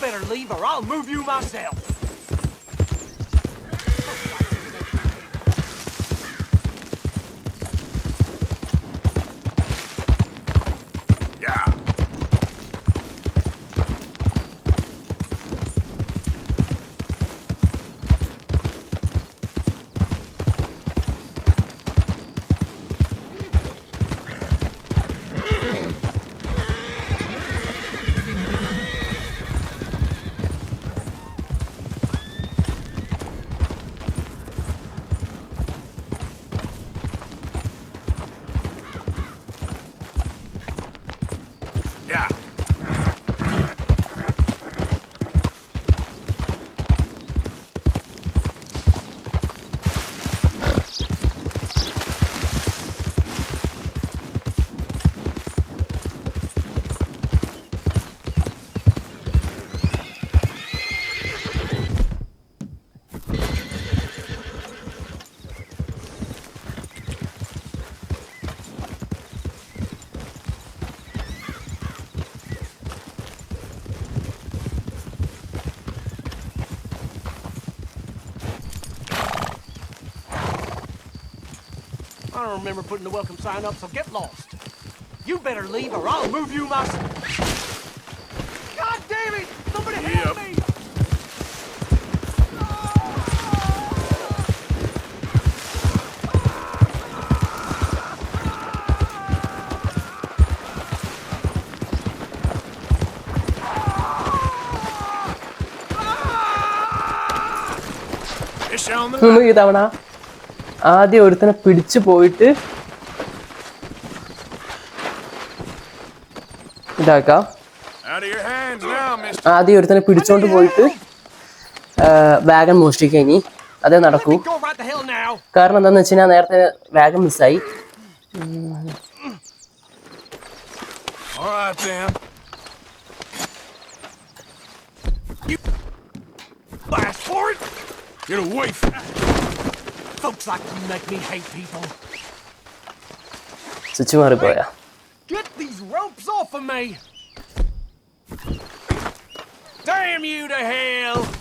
better leave or I'll move you myself. don't remember putting the welcome sign up, so get lost. You better leave or I'll move you myself. God damn it! Somebody yep. help me! Who knew you, Davina? ആദ്യം ഒരുത്തനെ പിടിച്ചു പോയിട്ട് ഇതാക്കാം. ആദ്യം ഒരുത്തനെ പിടിച്ചോണ്ട് പോയിട്ട് wagon മോഷ്ടിക്കുക ഇനി അതേ നടക്കൂ! കാരണം എന്താന്ന് വെച്ച് കഴിഞ്ഞാൽ നേരത്തെ വാഗൺ മിസ്സായി All forward! Get away from. Folks like you make me hate people. So 200 boya. Get these ropes off of me! Damn you to hell!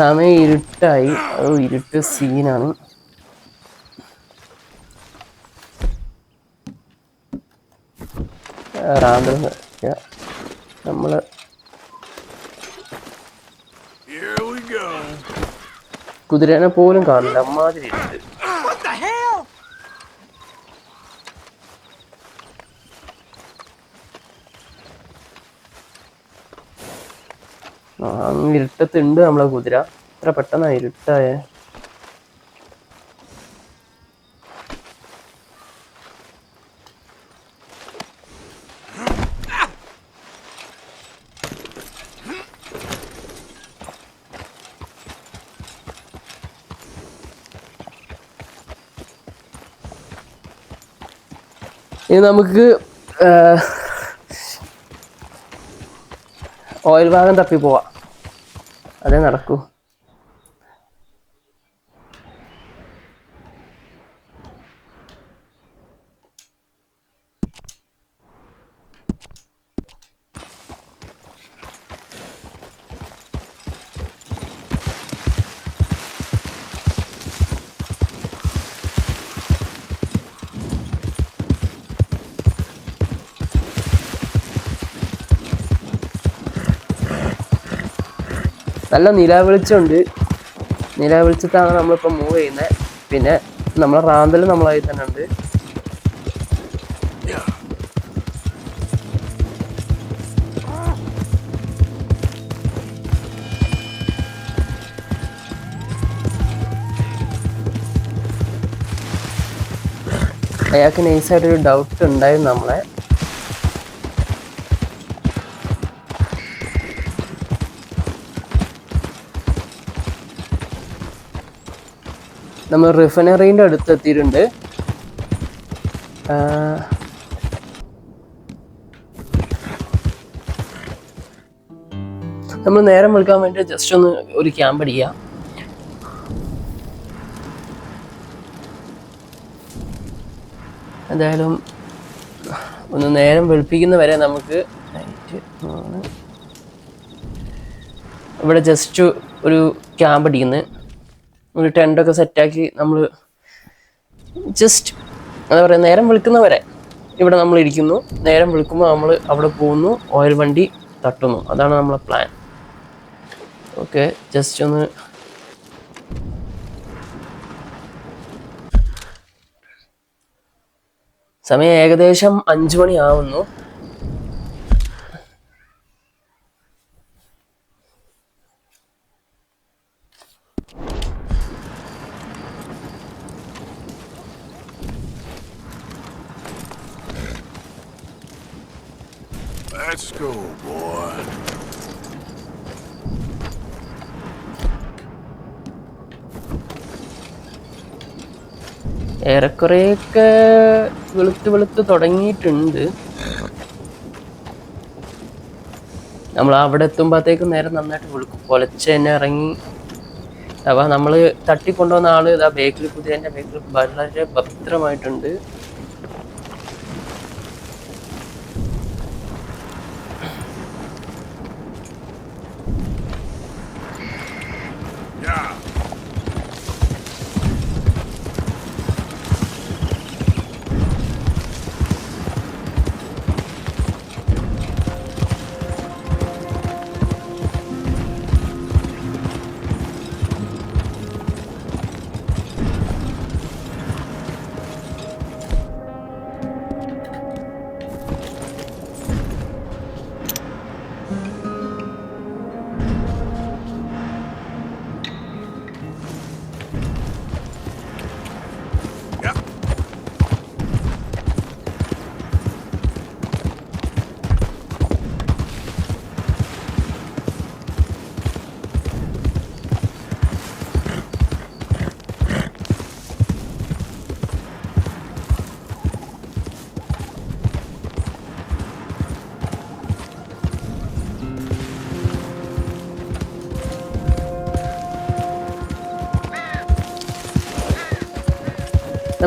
സമയം ഇരുട്ടായി. അത് ഇരുട്ട് സീനാണ്. നമ്മൾ go. കുതിരനെ പോലും കാണില്ല അമ്മാതിരി ഇരുട്ട് What the hell? ആ, അങ്ങ് ഇരുട്ടത്തുണ്ട് നമ്മളെ കുതിര. ഇത്ര പെട്ടെന്ന് ഇരുട്ടായേ. ഇനി നമുക്ക് ഓയിൽ ഭാഗം തപ്പി പോവാം. അതേ നടക്കൂ. നല്ല നിലാവെളിച്ചമുണ്ട്. നിലാവെളിച്ചത്താണ് നമ്മളിപ്പോൾ മൂവ് ചെയ്യുന്നത് പിന്നെ നമ്മളെ റാന്തൽ നമ്മളായി തന്നെ ഉണ്ട്. അയാൾക്ക് നൈസായിട്ടൊരു ഡൗട്ട് ഉണ്ടായിരുന്നു നമ്മളെ. നമ്മൾ റിഫൈനറീന്റെ അടുത്ത് എത്തിയിട്ടുണ്ട്. നമ്മൾ നേരം വെളുക്കാൻ വേണ്ടി ജസ്റ്റ് ഒന്ന് ഒരു ക്യാമ്പ് അടിക്കാം എന്തായാലും ഒന്ന് നേരം വെളുപ്പിക്കുന്ന വരെ നമുക്ക് ഇവിടെ ജസ്റ്റ് ഒരു ക്യാമ്പ് അടിക്കുന്നത് ഒരു ടെന്റൊക്കെ സെറ്റാക്കി നമ്മൾ ജസ്റ്റ് എന്താ പറയുക നേരം വിളിക്കുന്നവരെ ഇവിടെ നമ്മൾ ഇരിക്കുന്നു. നേരം വിളിക്കുമ്പോൾ നമ്മൾ അവിടെ പോകുന്നു ഓയിൽ വണ്ടി തട്ടുന്നു. അതാണ് നമ്മളെ പ്ലാൻ ഓക്കെ ജസ്റ്റ് ഒന്ന് സമയം ഏകദേശം അഞ്ചു മണി Let's go, boy. ഏറെക്കുറെയൊക്കെ വെളുത്ത് വെളുത്ത് തുടങ്ങിയിട്ടുണ്ട്. നമ്മൾ അവിടെ എത്തുമ്പോഴത്തേക്കും നേരെ നന്നായിട്ട് വെളുക്കും. പൊലച്ച് തന്നെ ഇറങ്ങി. അപ്പോൾ നമ്മൾ തട്ടിക്കൊണ്ടുവന്ന ആൾ ഇതാ ബേക്കിൽ കുതിരേന്റെ ബേക്കിൽ വളരെ ഭദ്രമായിട്ടുണ്ട്.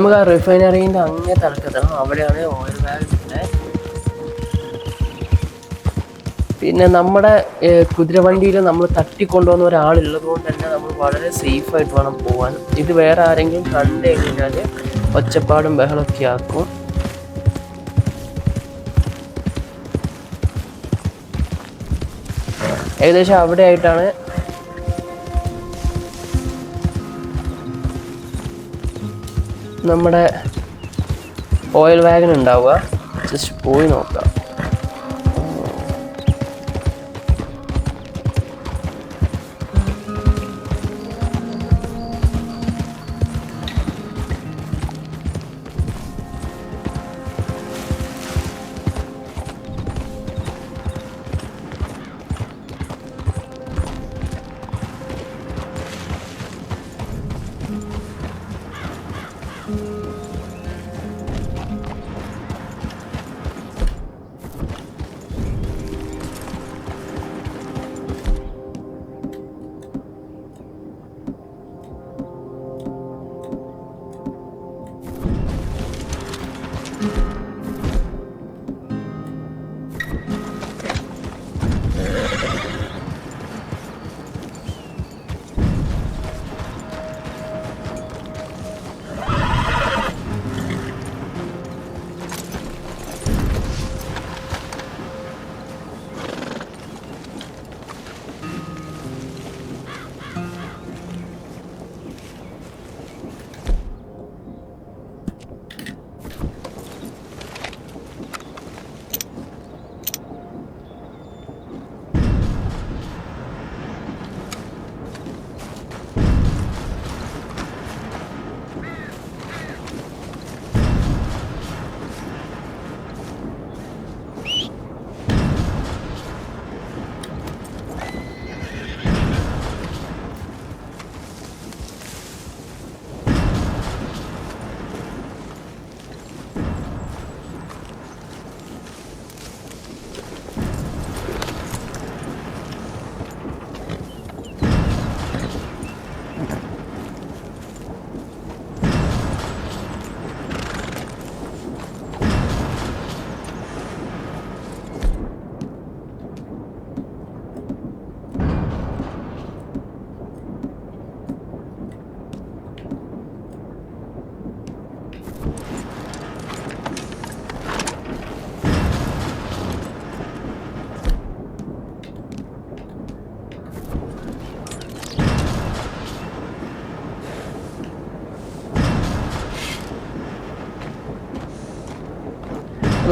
നമുക്ക് ആ റിഫൈനറീന്റെ അങ്ങേ തലക്കെത്തണം അവിടെയാണ് ഓയിൽ ബാഗ്സിന്റെ പിന്നെ നമ്മുടെ കുതിരവണ്ടിയിൽ നമ്മൾ തട്ടിക്കൊണ്ടുവന്ന ഒരാളുള്ളത് കൊണ്ട് തന്നെ നമ്മൾ വളരെ സേഫായിട്ട് വേണം പോകാൻ ഇത് വേറെ ആരെങ്കിലും കണ്ടു കഴിഞ്ഞാൽ ഒച്ചപ്പാടും ബഹളമൊക്കെ ആക്കും. ഏകദേശം അവിടെ ആയിട്ടാണ് നമ്മുടെ ഓയിൽ വാഗൺ ഉണ്ടാവുക. ജസ്റ്റ് പോയി നോക്കാം.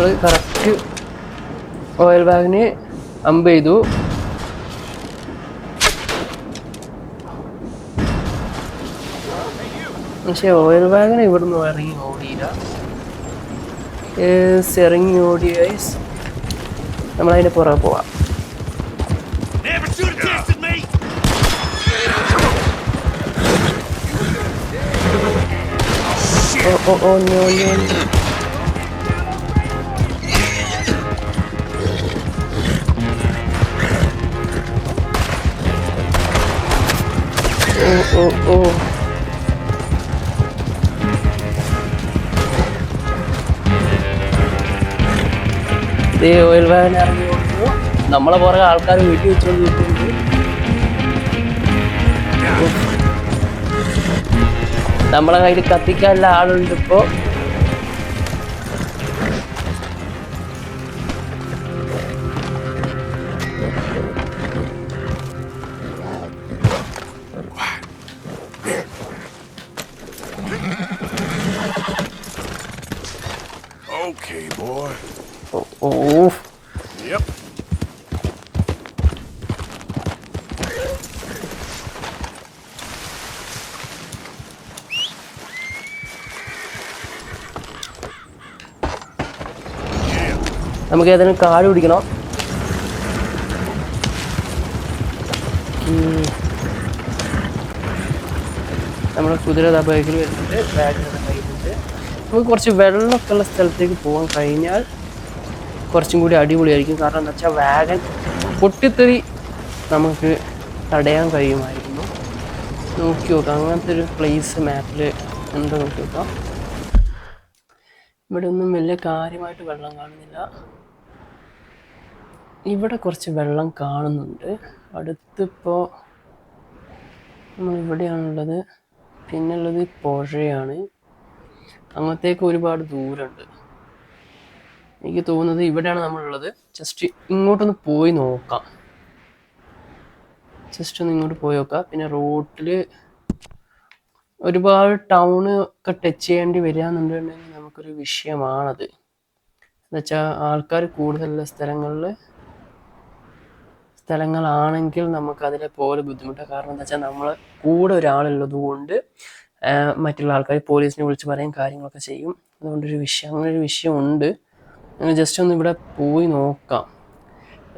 നമ്മൾ കറക്റ്റ് ഓയിൽ ബാഗിന് അമ്പ് ചെയ്തു. പക്ഷെ ഓയിൽ ബാഗിന് ഇവിടുന്ന് ഇറങ്ങി ഓടിയില്ല. ഇറങ്ങി ഓടി ഗൈസ് നമ്മളതിന്റെ പുറകെ പോവാം! Oh oh oh no no oh oh ദേ ഓയിൽ വാൻ ഇറങ്ങി നമ്മളെ പുറകെ ആൾക്കാർ വീട്ടിൽ വെച്ചുകൊണ്ട് നിൽക്കുന്നുണ്ട്. നമ്മളെ കയ്യിൽ കത്തിക്കാനുള്ള ആളുണ്ട് ഇപ്പോ. നമുക്ക് ഏതെങ്കിലും കാട് പിടിക്കണം. നമ്മുടെ കുതിര ബൈക്കിൽ വരുന്നുണ്ട്. നമുക്ക് കുറച്ച് വെള്ളമൊക്കെ ഉള്ള സ്ഥലത്തേക്ക് പോകാൻ കഴിഞ്ഞാൽ കുറച്ചും കൂടി അടിപൊളിയായിരിക്കും. കാരണം എന്താ വെച്ചാൽ വാഗൻ പൊട്ടിത്തെറി നമുക്ക് തടയാൻ കഴിയുമായിരുന്നു. നോക്കി നോക്കാം. അങ്ങനത്തെ ഒരു പ്ലേസ് മാപ്പിൽ ഉണ്ടോ നോക്കി നോക്കാം. ഇവിടെ ഒന്നും വലിയ കാര്യമായിട്ട് വെള്ളം കാണുന്നില്ല. ഇവിടെ കുറച്ച് വെള്ളം കാണുന്നുണ്ട്. അടുത്തിപ്പോൾ നമ്മൾ ഇവിടെയാണുള്ളത് പിന്നെ ഉള്ളത് പുഴയാണ്. അങ്ങോട്ടേക്ക് ഒരുപാട് ദൂരമുണ്ട്. എനിക്ക് തോന്നുന്നത് ഇവിടെയാണ് നമ്മളുള്ളത്. ജസ്റ്റ് ഇങ്ങോട്ടൊന്ന് പോയി നോക്കാം. ജസ്റ്റ് ഒന്ന് ഇങ്ങോട്ട് പോയി നോക്കാം. പിന്നെ റോട്ടിൽ ഒരുപാട് ടൗണ് ഒക്കെ ടച്ച് ചെയ്യേണ്ടി വരിക എന്നുണ്ടെങ്കിൽ നമുക്കൊരു വിഷയമാണത്. എന്നുവെച്ചാൽ ആൾക്കാർ കൂടുതലുള്ള സ്ഥലങ്ങളിൽ സ്ഥലങ്ങളാണെങ്കിൽ നമുക്ക് അതിലെ പോലെ ബുദ്ധിമുട്ട്. കാരണം എന്താ വെച്ചാൽ നമ്മൾ കൂടെ ഒരാളുള്ളത് കൊണ്ട് മറ്റുള്ള ആൾക്കാർ പോലീസിനെ വിളിച്ച് പറയും കാര്യങ്ങളൊക്കെ ചെയ്യും. അതുകൊണ്ടൊരു വിഷയം അങ്ങനെ ഒരു വിഷയമുണ്ട് ജസ്റ്റ് ഒന്ന് ഇവിടെ പോയി നോക്കാം.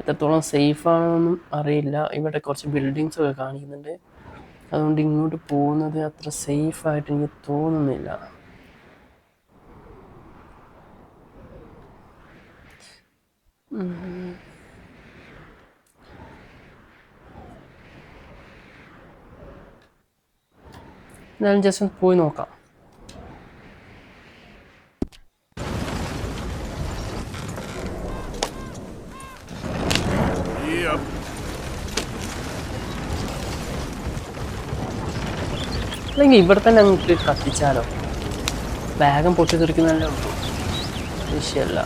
എത്രത്തോളം സേഫ് ആണെന്നൊന്നും അറിയില്ല. ഇവിടെ കുറച്ച് ബിൽഡിങ്സ് ഒക്കെ കാണിക്കുന്നുണ്ട്. അതുകൊണ്ട് ഇങ്ങോട്ട് പോകുന്നത് അത്ര സേഫ് ആയിട്ട് എനിക്ക് തോന്നുന്നില്ല. ഉം. എന്നാലും ജസ്റ്റ് ഒന്ന് പോയി നോക്കാം. അല്ലെങ്കിൽ ഇവിടെ തന്നെ നമുക്ക് കത്തിച്ചാലോ വേഗം പൊട്ടിത്തെറിക്കുന്നതല്ലേ ഉള്ളൂ വിഷയമല്ല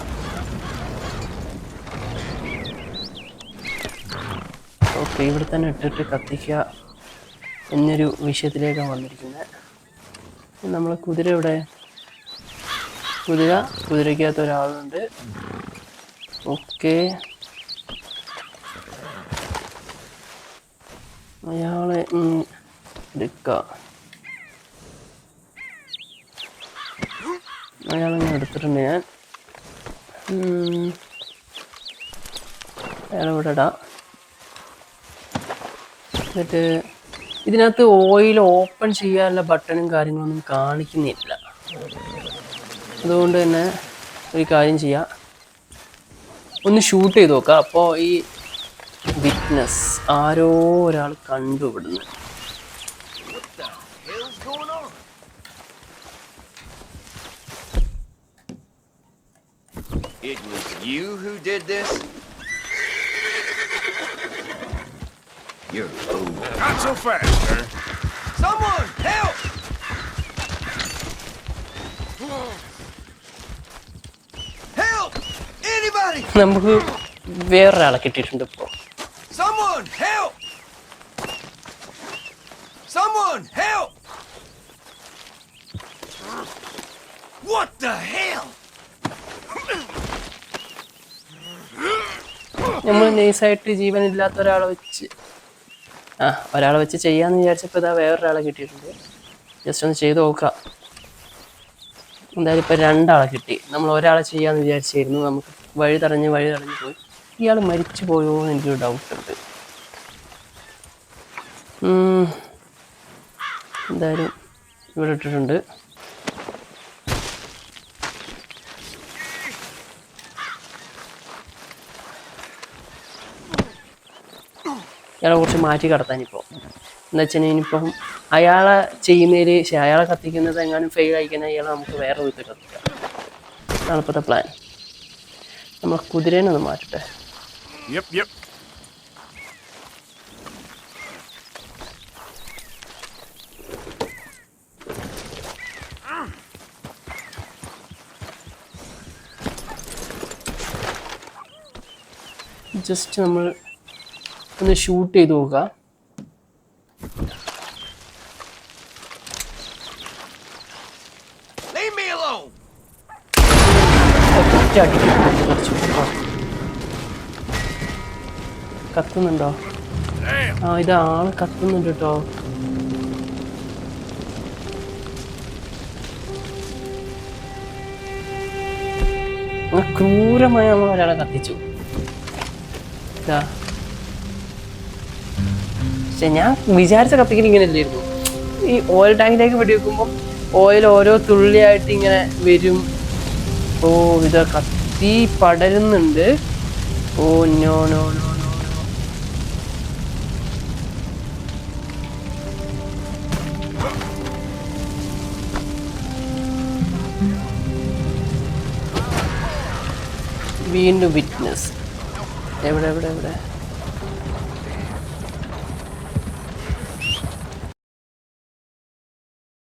ഓക്കെ ഇവിടെ തന്നെ ഇട്ടിട്ട് കത്തിക്കുക എന്നൊരു വിഷയത്തിലേക്കാണ് വന്നിരിക്കുന്നത്. നമ്മൾ കുതിര ഇവിടെ. കുതിര കുതിരയ്ക്കകത്ത് ഒരാളുണ്ട്. ഓക്കെ. അയാളെ എടുക്കാം. അയാളങ്ങനെ എടുത്തിട്ടുണ്ട് ഞാൻ. അയാളെ ഇവിടെ ഇടാം. എന്നിട്ട് ഇതിനകത്ത് ഓയിൽ ഓപ്പൺ ചെയ്യാനുള്ള ബട്ടണും കാര്യങ്ങളൊന്നും കാണിക്കുന്നില്ല അതുകൊണ്ട് തന്നെ ഒരു കാര്യം ചെയ്യാം ഒന്ന് ഷൂട്ട് ചെയ്ത് നോക്കാം അപ്പോൾ ഈ വിറ്റ്നസ് ആരോ ഒരാൾ കണ്ടു? It was you who did this? You're a fool. Not so fast, sir. Someone, help! Help! Anybody! നമുക്ക് വേറൊരാളെ കിട്ടിയിട്ടുണ്ട് ഇപ്പോ Someone, help! Someone, help! What the hell? നമ്മൾ നൈസായിട്ട് ജീവനില്ലാത്ത ഒരാളെ വെച്ച് ആ ഒരാളെ വെച്ച് ചെയ്യാന്ന് വിചാരിച്ചപ്പോൾ ഇതാ വേറൊരാളെ കിട്ടിയിട്ടുണ്ട്. ജസ്റ്റ് ഒന്ന് ചെയ്ത് നോക്കാം. എന്തായാലും ഇപ്പോൾ രണ്ടാളെ കിട്ടി. നമ്മൾ ഒരാളെ ചെയ്യാന്ന് വിചാരിച്ചായിരുന്നു. നമുക്ക് വഴി തടഞ്ഞ് വഴി തടഞ്ഞ് പോയി. ഇയാൾ മരിച്ചു പോയോ എന്ന് എനിക്കൊരു ഡൗട്ട് ഉണ്ട്. ഉം. എന്തായാലും ഇവിടെ ഇട്ടിട്ടുണ്ട്. ഇയാളെ കുറച്ച് മാറ്റി കടത്താൻ ഇപ്പോൾ എന്താ വെച്ചാൽ ഇനിയിപ്പം അയാളെ ചെയ്യുന്നതിൽ അയാളെ കത്തിക്കുന്നത് എങ്ങാനും ഫെയിൽ ആയിക്കഴിഞ്ഞാൽ അയാളെ നമുക്ക് വേറെ വിധത്തിൽ കത്തിക്കാം. അതാണ് ഇപ്പോഴത്തെ പ്ലാൻ നമ്മൾ കുതിരേനെ ഒന്ന് മാറ്റട്ടെ. ജസ്റ്റ് നമ്മൾ ഒന്ന് ഷൂട്ട് ചെയ്ത് നോക്കുക. കത്തുന്നുണ്ടോ ആ ഇത് ആൾ കത്തുന്നുണ്ട് കേട്ടോ ക്രൂരമായി നമ്മൾ ഒരാളെ കത്തിച്ചു ഇതാ. പക്ഷെ ഞാൻ വിചാരിച്ച കത്തിക്കൽ ഇങ്ങനെ ഇല്ലായിരുന്നു. ഈ ഓയിൽ ടാങ്കിലേക്ക് വെടിവെക്കുമ്പോൾ ഓയിൽ ഓരോ തുള്ളിയായിട്ട് ഇങ്ങനെ വരും. ഓ ഇത് കത്തി പടരുന്നുണ്ട്. Oh no no no no വീണ്ടും വിറ്റ്നസ് എവിടെ എവിടെ എവിടെ?